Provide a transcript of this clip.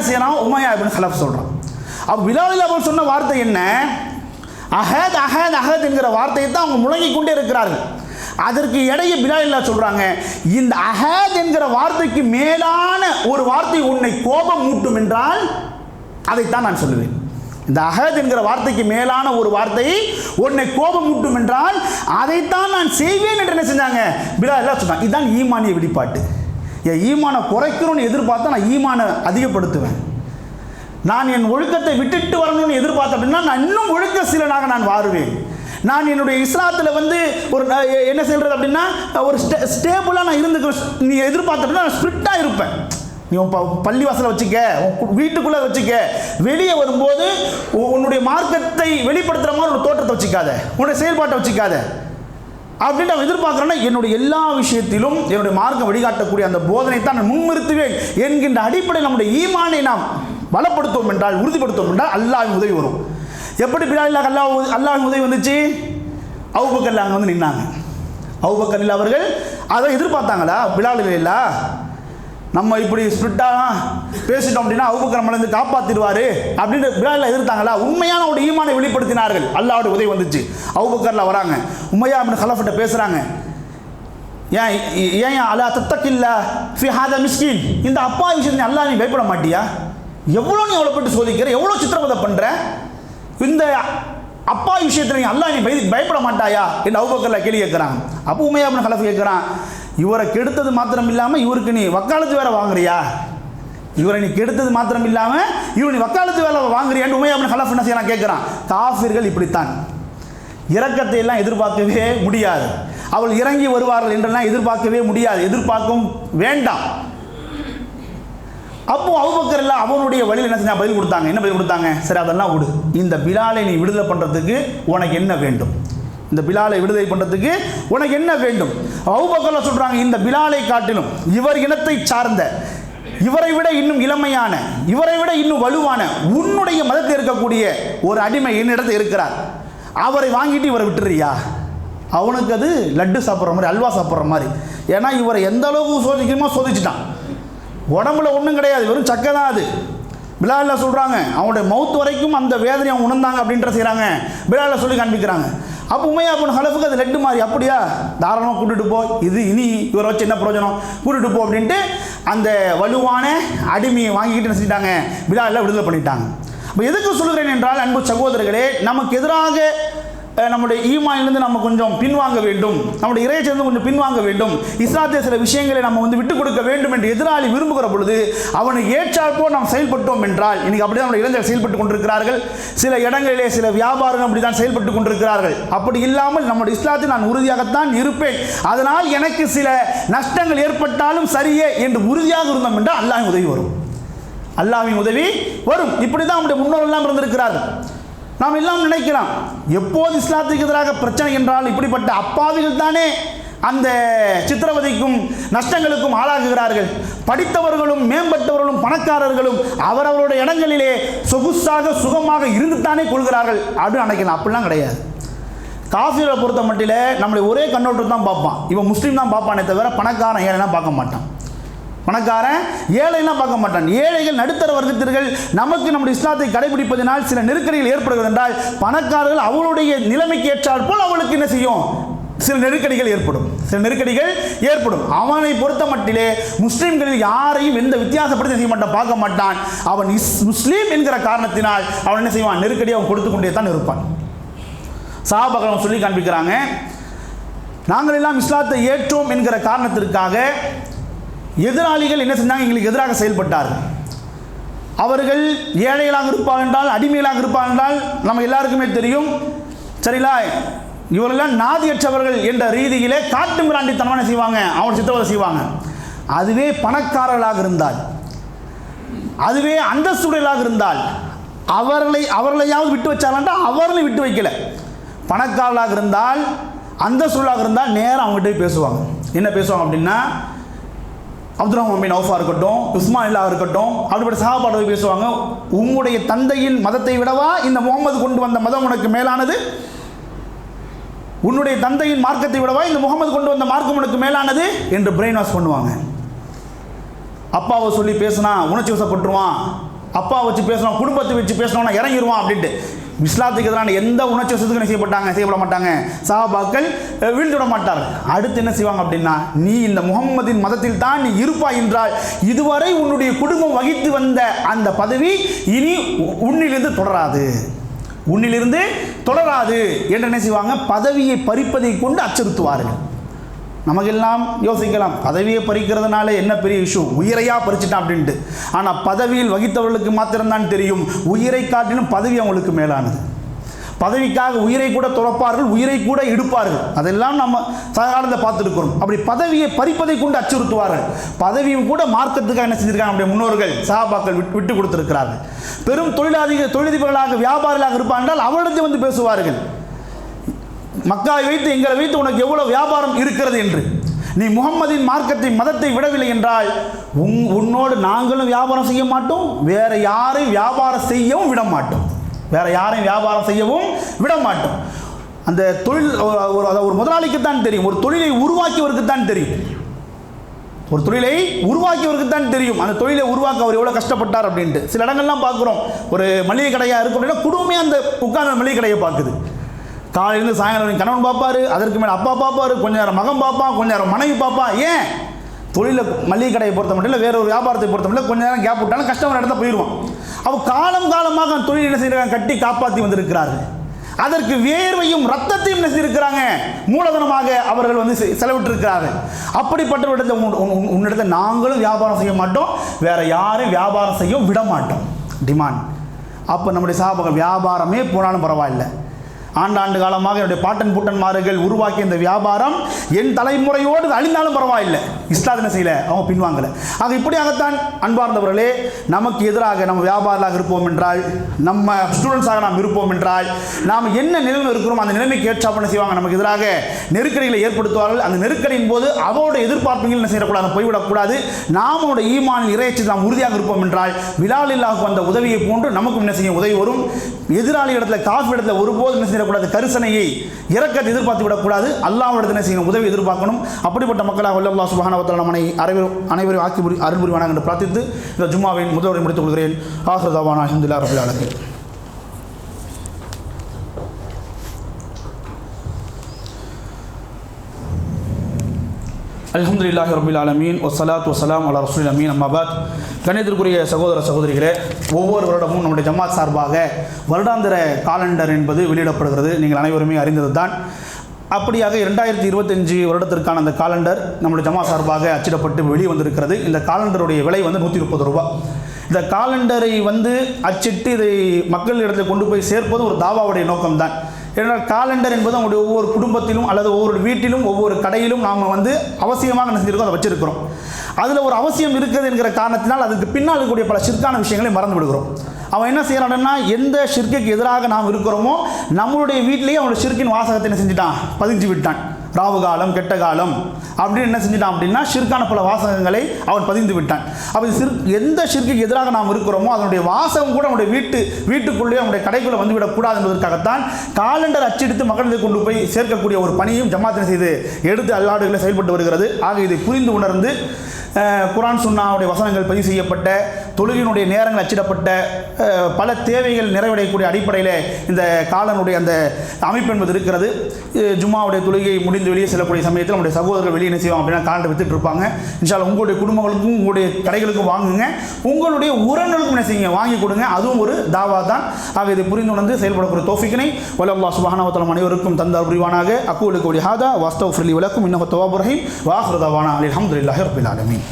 என்ன செய்யறான்? உமையா இப்னு ஹலஃப் சொல்கிறான் அப்போ பிலாலில் அவர் சொன்ன வார்த்தை என்ன? அஹத் அஹத் அஹத் என்கிற வார்த்தையை தான் அவங்க முழங்கிக் கொண்டே இருக்கிறார்கள். அதற்கு இடையே பிலாலில்லா சொல்கிறாங்க இந்த அஹத் என்கிற வார்த்தைக்கு மேலான ஒரு வார்த்தை உன்னை கோபம் மூட்டும் என்றால் அதைத்தான் நான் சொல்லுவேன். இந்த அகத் என்கிற வார்த்தைக்கு மேலான ஒரு வார்த்தை உன்னை கோபம் மூட்டும் என்றால் அதைத்தான் நான் செய்வேன் என்று என்ன செஞ்சாங்க? பிலாலில்லா சொன்னாங்க இதுதான் ஈமானிய வெளிப்பாட்டு. என் ஈமானை குறைக்கணும்னு எதிர்பார்த்தா நான் ஈமானை அதிகப்படுத்துவேன். நான் என் ஒழுக்கத்தை விட்டுட்டு வரணும்னு எதிர்பார்த்தேன் அப்படின்னா நான் இன்னும் ஒழுக்க சீலனாக நான் வாருவேன். நான் என்னுடைய இஸ்லாத்தில் வந்து ஒரு என்ன செய்கிறது அப்படின்னா ஒரு ஸ்டே ஸ்டேபிளாக நான் இருந்து நீ எதிர்பார்த்த அப்படின்னா நான் ஸ்ட்ரிக்டாக இருப்பேன். நீ உன் ப- பள்ளிவாசலை வச்சுக்க உன் வீட்டுக்குள்ளே வச்சுக்க. வெளியே வரும்போது உன்னுடைய மார்க்கத்தை வெளிப்படுத்துகிற மாதிரி ஒரு தோற்றத்தை வச்சுக்காத. உன்னுடைய செயல்பாட்டை வச்சுக்காத. அப்படின்னு நான் எதிர்பார்க்குறேன்னா என்னுடைய எல்லா விஷயத்திலும் என்னுடைய மார்க்கம் வழிகாட்டக்கூடிய அந்த போதனை தான் நான் முன்னிறுத்துவேன் என்கின்ற அடிப்படையில் நம்முடைய ஈமானை நாம் பலப்படுத்தோம் என்றால் உறுதிப்படுத்தோம் என்றால் அல்லாவின் உதவி வரும். எப்படி பிலாலில் அல்லாஹ் அல்லாவின் உதவி வந்துச்சு? அவுபக்கல்ல அங்கே வந்து நின்னாங்க. அவுபக்கல்ல அவர்கள் அதை எதிர்பார்த்தாங்களா? பிலாலில் இல்லா? நம்ம இப்படி ஸ்பிரிட்டாக பேசிட்டோம் அப்படின்னா அவுபக்கர் நம்மளை வந்து காப்பாற்றிடுவார் அப்படின்னு பிலாலில் எதிர்த்தாங்களா? உண்மையான ஒரு ஈமானை வெளிப்படுத்தினார்கள். அல்லாவோட உதவி வந்துச்சு. அவுபக்கரில் வராங்க. உண்மையா அப்படின்னு ஹலஃபிட்ட பேசுகிறாங்க ஏன் ஏன் அலா தத்தக்கில்ல ஃபிஹாத மிஸ்கின்? இந்த அப்பா விஷயத்தை அல்லா நீ பயப்பட மாட்டியா? எவ்வளோ நீ அவ்வளோ போட்டு சோதிக்கிற? எவ்வளோ சித்திரவதை பண்ணுற இந்த அப்பா விஷயத்தில் நீ அல்லா நீ பய பயப்பட மாட்டாயா? என்று அவுபக்கரில் கேள்வி கேட்குறாங்க. அப்போ உமையா அப்படின்னு ஹலஃப் கேட்குறான். இவரை கெடுத்தது மாத்திரம் இல்லாமல் இவருக்கு நீ வக்காலத்து வேலை வாங்குறியா? இவரை நீ கெடுத்தது மாத்திரம் இல்லாமல் இவரை நீ வக்காலத்து வேலை வாங்குறியான்னு உமையா அப்படின்னு ஹலஃப் என்ன செய்யலாம் கேட்குறான் காஃபிர்கள் இப்படித்தான். இரக்கத்தை எல்லாம் எதிர்பார்க்கவே முடியாது. அவள் இறங்கி வருவார்கள் என்றெல்லாம் எதிர்பார்க்கவே முடியாது. எதிர்பார்க்கவும் வேண்டாம். அப்போ அவுபக்கர் எல்லாம் அவனுடைய வழியில் என்ன செஞ்சா பதில் கொடுத்தாங்க. என்ன பதில் கொடுத்தாங்க? சரி அதெல்லாம் விடு இந்த பிலாலை நீ விடுதலை பண்ணுறதுக்கு உனக்கு என்ன வேண்டும்? இந்த பிலாலை விடுதலை பண்ணுறதுக்கு உனக்கு என்ன வேண்டும்? அவுபக்கர்ல சொல்கிறாங்க இந்த பிலாலை காட்டிலும் இவர் இனத்தை சார்ந்த இவரை விட இன்னும் இளமையான இவரை விட இன்னும் வலுவான உன்னுடைய மதத்தில் இருக்கக்கூடிய ஒரு அடிமை என்னிடத்தில் இருக்கிறார். அவரை வாங்கிட்டு இவரை விட்டுறியா அவனுக்கு அது லட்டு சாப்பிட்ற மாதிரி அல்வா சாப்பிட்ற மாதிரி. ஏன்னா இவரை எந்த அளவுக்கு சோதிக்கணுமோ சோதிச்சுட்டான். உடம்புல ஒன்றும் கிடையாது வெறும் சக்கை தான் அது. பிலாலில் சொல்கிறாங்க அவனுடைய மவுத்து வரைக்கும் அந்த வேதனையை அவன் உணர்ந்தாங்க அப்படின்ற செய்கிறாங்க பிலாலில் சொல்லி காண்பிக்கிறாங்க. அப்போ உமையா பொண்ணு ஹலஃபுக்கு அது லெட்டு மாதிரி. அப்படியா? தாராளமாக கூட்டிட்டு போ. இது இனி இவரை வச்சு என்ன பிரயோஜனம்? கூட்டிட்டு போ அப்படின்ட்டு அந்த வலுவான அடிமையை வாங்கிக்கிட்டு நினைச்சிட்டாங்க செஞ்சிட்டாங்க? பிலாலில் விடுதலை பண்ணிட்டாங்க. அப்போ எதுக்கு சொல்கிறேன் என்றால் அன்பு சகோதரர்களே நமக்கு எதிராக நம்முடைய ஈமாயிலிருந்து நம்ம கொஞ்சம் பின்வாங்க வேண்டும். நம்முடைய இறைச்சிலிருந்து கொஞ்சம் பின்வாங்க வேண்டும். இஸ்லாத்திய சில விஷயங்களை நம்ம வந்து விட்டுக் கொடுக்க வேண்டும் என்று எதிராளி விரும்புகிற பொழுது அவனை ஏற்றாற்போல் நாம் செயல்பட்டோம் என்றால் இன்னைக்கு அப்படிதான் நம்முடைய இளைஞர்கள் செயல்பட்டு கொண்டிருக்கிறார்கள். சில இடங்களிலே சில வியாபாரங்கள் அப்படிதான் செயல்பட்டு கொண்டிருக்கிறார்கள். அப்படி இல்லாமல் நம்முடைய இஸ்லாத்தில் நான் உறுதியாகத்தான் இருப்பேன். அதனால் எனக்கு சில நஷ்டங்கள் ஏற்பட்டாலும் சரியே என்று உறுதியாக இருந்தோம் என்றால் அல்லாஹ்வின் உதவி வரும். அல்லாவின் உதவி வரும். இப்படி தான் நம்முடைய முன்னோர்கள்லாம் இருந்திருக்கிறார்கள். நாம் எல்லாம் நினைக்கலாம் எப்போது இஸ்லாத்துக்கு எதிராக பிரச்சனை என்றால் இப்படிப்பட்ட அப்பாவிகள் தானே அந்த சித்திரவதைக்கும் நஷ்டங்களுக்கும் ஆளாகுகிறார்கள். படித்தவர்களும் மேம்பட்டவர்களும் பணக்காரர்களும் அவரவருடைய இடங்களிலே சொகுசாக சுகமாக இருந்துத்தானே கொள்கிறார்கள். அப்படின்னு நினைக்கலாம் அப்படிலாம் கிடையாது. காஃபிரை பொறுத்த மட்டில் நம்மளை ஒரே கண்ணோட்டம் தான் பார்ப்பான். இவன் முஸ்லீம் தான் பார்ப்பானே தவிர பணக்காரன் ஏழைலாம் பார்க்க மாட்டான். பணக்காரன் ஏழைலாம் பார்க்க மாட்டான். ஏழைகள் நடுத்தர வர்க்கத்திற்கு நமக்கு நம்முடைய இஸ்லாத்தை கடைபிடிப்பதனால் சில நெருக்கடிகள் ஏற்படுகிறது என்றால் பணக்காரர்கள் அவளுடைய நிலைமைக்கு ஏற்றால் போல் அவளுக்கு என்ன செய்யும்? சில நெருக்கடிகள் ஏற்படும். சில நெருக்கடிகள் ஏற்படும். அவனை பொறுத்த மட்டிலே முஸ்லீம்களில் யாரையும் எந்த வித்தியாசப்படுத்தி செய்ய மாட்டான் பார்க்க மாட்டான். அவன் இஸ் முஸ்லீம் என்கிற காரணத்தினால் அவன் என்ன செய்வான்? நெருக்கடி அவன் கொடுத்து கொண்டே தான் இருப்பான். சஹாபாக்கள் சொல்லி காண்பிக்கிறாங்க நாங்கள் எல்லாம் இஸ்லாத்தை ஏற்றோம் என்கிற காரணத்திற்காக எதிராளிகள் என்ன செஞ்சாங்க? எங்களுக்கு எதிராக செயல்பட்டார்கள் அவர்கள் ஏழைகளாக இருப்பார்கள் என்றால் அடிமைகளாக இருப்பார்கள் என்றால் நம்ம எல்லாருக்குமே தெரியும். சரிங்களா இவரெல்லாம் நாதியற்றவர்கள் என்ற ரீதியிலே காட்டு மிராண்டித்தனமான செய்வாங்க. அவன் சித்தவதை செய்வாங்க. அதுவே பணக்காரர்களாக இருந்தால் அதுவே அந்தஸ்துடையலாக இருந்தால் அவர்களை அவர்களையாவது விட்டு வச்சாலண்டா அவர்களை விட்டு வைக்கல. பணக்காரர்களாக இருந்தால் அந்தஸ்துள்ளாக இருந்தால் நேரம் அவங்ககிட்ட பேசுவாங்க. என்ன பேசுவாங்க அப்படின்னா அப்துல் ரஹ்மான் பின் அவுஃபா இருக்கட்டும் உஸ்மான் இருக்கட்டும் அப்படிப்பட்ட சகாபாடவை பேசுவாங்க உங்களுடைய தந்தையின் மதத்தை விடவா இந்த முகமது கொண்டு வந்த மதம் உனக்கு மேலானது? உன்னுடைய தந்தையின் மார்க்கத்தை விடவா இந்த முகமது கொண்டு வந்த மார்க்கம் உனக்கு மேலானது? என்று பிரெயின் வாஷ் பண்ணுவாங்க. அப்பாவை சொல்லி பேசினா உணர்ச்சி வசப்பட்டுருவான். அப்பா வச்சு பேசணும் குடும்பத்தை வச்சு பேசணும்னா இறங்கிடுவான் அப்படின்ட்டு. இஸ்லாத்துக்கு எதிரான எந்த உணர்ச்சி வசத்துக்கும் செய்யப்பட்டாங்க? செய்யப்பட மாட்டாங்க சாபாக்கள் அஹ், மாட்டார் விட அடுத்து என்ன செய்வாங்க அப்படின்னா நீ இந்த முகம்மதின் மதத்தில் தான் நீ இருப்பாய் என்றால் இதுவரை உன்னுடைய குடும்பம் வகித்து வந்த அந்த பதவி இனி உன்னிலிருந்து தொடராது. உன்னிலிருந்து தொடராது. என்று என்ன செய்வாங்க? பதவியை பறிப்பதை கொண்டு அச்சுறுத்துவார்கள். நமக்கெல்லாம் யோசிக்கலாம். பதவியை பறிக்கிறதுனால என்ன பெரிய இஷ்யூ உயிரையா பறிச்சிட்டான் அப்படின்ட்டு. ஆனால் பதவியில் வகித்தவர்களுக்கு மாத்திரம்தான் தெரியும். உயிரை காட்டிலும் பதவி அவங்களுக்கு மேலானது. பதவிக்காக உயிரை கூட துறப்பார்கள் உயிரை கூட எடுப்பார்கள் அதெல்லாம் நம்ம சகாலத்தில் பார்த்துருக்கிறோம் அப்படி பதவியை பறிப்பதை கொண்டு அச்சுறுத்துவார்கள். பதவியும் கூட மார்க்கத்துக்காக என்ன செஞ்சிருக்காங்க நம்முடைய முன்னோர்கள் சகாபாக்கள் விட்டு விட்டு கொடுத்துருக்கிறார்கள். பெரும் தொழிலாதிக தொழிலதிபர்களாக வியாபாரிகளாக இருப்பார்கள். என்றால் வந்து பேசுவார்கள். மக்காவை வைத்து எங்களை வைத்து உனக்கு எவ்வளோ வியாபாரம் இருக்கிறது என்று. நீ முகம்மதின் மார்க்கத்தை மதத்தை விடவில்லை என்றால் உன் உன்னோடு நாங்களும் வியாபாரம் செய்ய மாட்டோம் வேற யாரையும் வியாபாரம் செய்யவும் விட மாட்டோம். வேற யாரையும் வியாபாரம் செய்யவும் விட மாட்டோம். அந்த தொழில் ஒரு- ஒரு அதாவது ஒரு முதலாளிக்கு தான் தெரியும். ஒரு தொழிலை உருவாக்கியவருக்கு தான் தெரியும். ஒரு தொழிலை உருவாக்கியவருக்கு தான் தெரியும். அந்த தொழிலை உருவாக்க அவர் எவ்வளோ கஷ்டப்பட்டார் அப்படின்ட்டு. சில இடங்கள்லாம் பார்க்குறோம். ஒரு மளிகை கடையாக இருக்கும் அப்படின்னா குடும்பமே அந்த உட்கார்ந்த மளிகை கடையை பார்க்குது. காலையிலேருந்து சாயங்காலம் வரைக்கும் கணவன் பார்ப்பார் அதற்கு மேலே அப்பா பார்ப்பார் கொஞ்ச நேரம் மகன் பார்ப்பான் கொஞ்ச நேரம் மனைவி பார்ப்பான் ஏன்? தொழிலை மளிகை கடையை பொறுத்த மட்டும் இல்லை வேற ஒரு வியாபாரத்தை பொறுத்த மட்டும் கொஞ்ச நேரம் கேப் விட்டாலும் கஸ்டமர் இடத்த போயிடுவான் அவள் காலம் காலமாக அந்த தொழில் என்ன செய்கிறாங்க கட்டி காப்பாற்றி வந்திருக்கிறார்கள். அதற்கு வேர்வையும் ரத்தத்தையும் என்ன செய்திருக்கிறாங்க? மூலதனமாக அவர்கள் வந்து செ- செலவிட்டிருக்கிறார்கள். அப்படிப்பட்ட இடத்துல உன்- உன்னிடத்தில் நாங்களும் வியாபாரம் செய்ய மாட்டோம். வேற யாரும் வியாபாரம் செய்ய விட மாட்டோம். டிமாண்ட் அப்போ நம்முடைய சாபகம் வியாபாரமே போனாலும் பரவாயில்லை. ஆண்டாண்டு காலமாக என்னுடைய பாட்டன் பூட்டன்மார்கள் உருவாக்கிய இந்த வியாபாரம் என் தலைமுறையோடு அழிந்தாலும் பரவாயில்லை. இஸ்லாத் என்ன செய்யல? அவங்க பின்வாங்கலை. ஆக இப்படியாகத்தான் அன்பார்ந்தவர்களே நமக்கு எதிராக நம்ம வியாபாரிகளாக இருப்போம் என்றால் நம்ம ஸ்டூடெண்ட்ஸாக நாம் இருப்போம் என்றால் நாம் என்ன நிலைமை இருக்கிறோம் அந்த நிலைமைக்கு ஏற்றாப்ப என்ன செய்வாங்க? நமக்கு எதிராக நெருக்கடிகளை ஏற்படுத்துவார்கள். அந்த நெருக்கடியின் போது அவரோட எதிர்பார்ப்புகள் என்ன செய்யக்கூடாது? போய்விடக்கூடாது. நாம் அவருடைய இறைச்சி நாம் உறுதியாக இருப்போம் என்றால் விழாலில்லாக வந்த உதவியை போன்று நமக்கும் என்ன செய்யும் உதவி வரும்? எதிராளி இடத்துல காஃபி இடத்துல ஒருபோது என்ன செய்யக்கூடாது கரிசனையை இறக்கத்தை எதிர்பார்த்து விடக்கூடாது. அல்லாஹ் இடத்துல செய்யணும்? உதவி எதிர்பார்க்கணும். அப்படிப்பட்ட மக்களாக வல்லல்லா சுபஹானவத்தால் நம்மை அனைவரும் அனைவரும் ஆக்கி புரி அருள் புரிவானாங்க என்று பிரார்த்தித்து இந்த ஜும்மாவின் முதல்வரை முடித்துக் கொள்கிறேன். ஆஹ்ரதாவான் அஹமதுல்லா ரபுல் அலமதுல்லாஹி அல்ஹம்துலில்லாஹி ரபில் ஆலமீன் வசலாத் வசலாம் அலா ரசூல் அமீன். அம்மாபாத் கணிதத்திற்குரிய சகோதர சகோதரிகளே ஒவ்வொரு வருடமும் நம்முடைய ஜமாத் சார்பாக வருடாந்திர காலண்டர் என்பது வெளியிடப்படுகிறது. நீங்கள் அனைவருமே அறிந்தது தான் அப்படியாக இரண்டாயிரத்தி இருபத்தஞ்சு வருடத்திற்கான அந்த காலண்டர் நம்முடைய ஜமா சார்பாக அச்சிடப்பட்டு வெளியே வந்திருக்கிறது. இந்த காலண்டருடைய விலை வந்து நூற்றி முப்பது ரூபாய் இந்த காலண்டரை வந்து அச்சிட்டு இதை மக்கள் இடத்தில் கொண்டு போய் சேர்ப்பது ஒரு தாவாவுடைய நோக்கம்தான். ஏன்னால் காலண்டர் என்பது அவங்களுடைய ஒவ்வொரு குடும்பத்திலும் அல்லது ஒவ்வொரு வீட்டிலும் ஒவ்வொரு கடையிலும் நாம் வந்து அவசியமாக என்ன செஞ்சுருக்கோம் அதை வச்சுருக்கிறோம். அதில் ஒரு அவசியம் இருக்குது என்கிற காரணத்தினால் அதுக்கு பின்னால் இருக்கக்கூடிய பல சிற்கான விஷயங்களை மறந்து விடுகிறோம் அவன் என்ன செய்கிறான்னா எந்த ஷிர்க்குக்கு எதிராக நாம் இருக்கிறோமோ நம்மளுடைய வீட்டிலேயே அவனோட ஷிர்கின் வாசகத்தை என்ன செஞ்சுட்டான்? பதிஞ்சு விட்டான். ராவு காலம் கெட்ட காலம் அப்படின்னு என்ன செஞ்சிட்டான் அப்படின்னா ஷிர்கான பல வாசகங்களை அவன் பதிந்து விட்டான். அப்போ சிற் எந்த ஷிர்க்குக்கு எதிராக நாம் இருக்கிறோமோ அதனுடைய வாசகம் கூட நம்முடைய வீட்டு வீட்டுக்குள்ளேயே நம்முடைய கடைக்குள்ளே வந்துவிடக்கூடாது என்பதற்காகத்தான் காலண்டர் அச்சடித்து மக்களுக்கு கொண்டு போய் சேர்க்கக்கூடிய ஒரு பணியும் ஜமாத்தினை செய்து எடுத்து அல்லாடுகளை செயல்பட்டு வருகிறது. ஆக இதை புரிந்து உணர்ந்து குரான் சுன்னாவுடைய வசனங்கள் பதிவு செய்யப்பட்ட தொழுகையினுடைய நேரங்கள் அச்சிடப்பட்ட பல தேவைகள் நிறைவடையக்கூடிய அடிப்படையில் இந்த காலனுடைய அந்த அமைப்பு என்பது இருக்கிறது. ஜும்மாவுடைய தொழுகை முடிந்து வெளியே செல்லக்கூடிய சமயத்தில் நம்முடைய சகோதரர்கள் வெளியே என்ன செய்வாங்க அப்படின்னா காலண்டர் வித்துட்டு இருப்பாங்க. இன்ஷால்லா உங்களுடைய குடும்பங்களுக்கும் உங்களுடைய கடைகளுக்கும் வாங்குங்க. உங்களுடைய உறவுகளுக்கும் என்ன செய்யுங்க? வாங்கி கொடுங்க. அதுவும் ஒரு தாவா தான். ஆக இதை புரிந்து உணர்ந்து செயல்படக்கூடிய தோஃபிக்கினை வல்லல்லாஹ் சுபானாவத்தலம் அனைவருக்கும் தந்தார் புரிவானாக. அக்கூலுக்கு ஹாதா வாஸ்தவ் ஃப்ரிலி விளக்கும் இன்னொரு தவாபுரஹிம் வாஹ்ரதாவானா அலி அஹமதுல்லாஹி ரபில் ஆலமீன்.